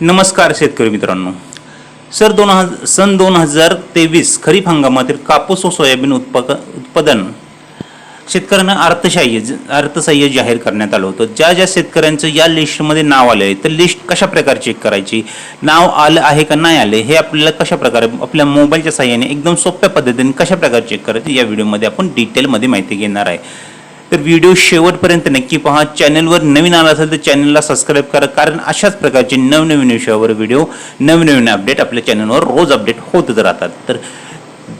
नमस्कार शेतकरी मित्रांनो. सर दोन हजार सन दोन हजार तेवीस खरीप हंगामातील कापूस व सोयाबीन उत्पाक उत्पादन शेतकऱ्यांना अर्थसाह्य ज- अर्थसहाय्य जाहीर करण्यात आलं होतं. ज्या ज्या शेतकऱ्यांचं या लिस्टमध्ये नाव आलं आहे तर लिस्ट कशा प्रकारे चेक करायची? नाव आलं आहे का नाही आले हे आपल्याला कशा प्रकारे आपल्या मोबाईलच्या साहाय्याने एकदम सोप्या पद्धतीने कशा प्रकारे चेक करायचं या व्हिडिओमध्ये आपण डिटेलमध्ये माहिती घेणार आहे. तर व्हिडिओ शेवटपर्यंत नक्की पहा. चॅनलवर नवीन आला असेल तर चॅनलला सबस्क्राईब करा. कारण अशाच प्रकारचे नवनवीन विषयावर व्हिडिओ नवनवीन अपडेट आपल्या चॅनलवर रोज अपडेट होतच राहतात. तर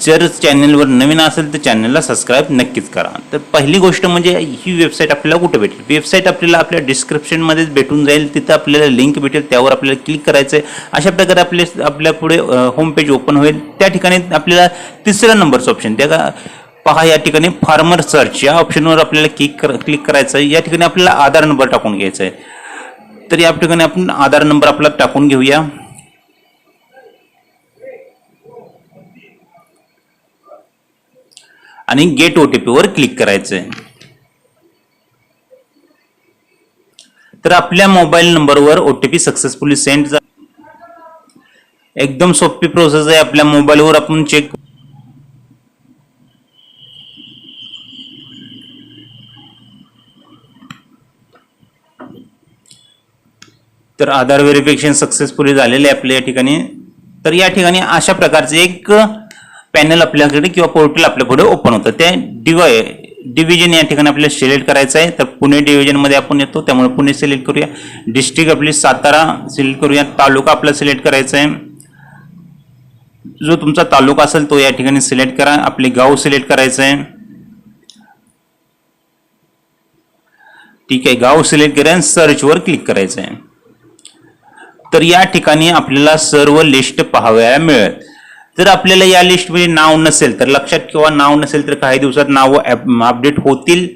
जर चॅनलवर नवीन असेल तर चॅनलला सबस्क्राईब नक्कीच करा. तर पहिली गोष्ट म्हणजे ही वेबसाईट आपल्याला कुठे भेटेल? वेबसाईट आपल्याला आपल्या डिस्क्रिप्शनमध्येच भेटून जाईल. तिथं आपल्याला लिंक भेटेल. त्यावर आपल्याला क्लिक करायचं आहे अशा प्रकारे आपले आपल्या पुढे होम पेज ओपन होईल. त्या ठिकाणी आपल्याला तिसऱ्या नंबरचं ऑप्शन त्या का पहा या ठिकाणी फार्मर सर्च या ऑप्शनवर आपल्याला क्लिक कर क्लिक करायचं आहे या ठिकाणी आपल्याला आधार नंबर टाकून घ्यायचा आहे तर या ठिकाणी आपण आधार नंबर आपला टाकून घेऊया. आणि गेट ओ टी पीवर क्लिक करायचं आहे तर आपल्या मोबाईल नंबरवर O T P successfully send जा एकदम सोपी प्रोसेस आहे. आपल्या मोबाईलवर आपण चेक तर आधार व्हेरिफिकेशन सक्सेसफुली झालेले आहे आपल्या या ठिकाणी. तर या ठिकाणी अशा प्रकारचे एक पॅनल आपल्याकडे किंवा पोर्टल आपल्या पुढे ओपन होतं. ते डिवाय डिव्हिजन या ठिकाणी आपल्याला सिलेक्ट करायचं आहे. तर पुणे डिव्हिजनमध्ये आपण येतो. त्यामुळे पुणे सिलेक्ट करूया. डिस्ट्रिक्ट आपली सातारा सिलेक्ट करूया. तालुका आपला सिलेक्ट करायचा आहे. जो तुमचा तालुका असेल तो या ठिकाणी सिलेक्ट करा. आपले गाव सिलेक्ट करायचं आहे. ठीक आहे गाव सिलेक्ट करा आणि सर्चवर क्लिक करायचं आहे. तर या ठिकाणी आपल्याला सर्व लिस्ट पाहावयाला मिळेल. जर आपल्याला या लिस्टमध्ये नाव नसेल तर लक्षात किंवा नाव नसेल तर काही दिवसात नाव अपडेट होतील.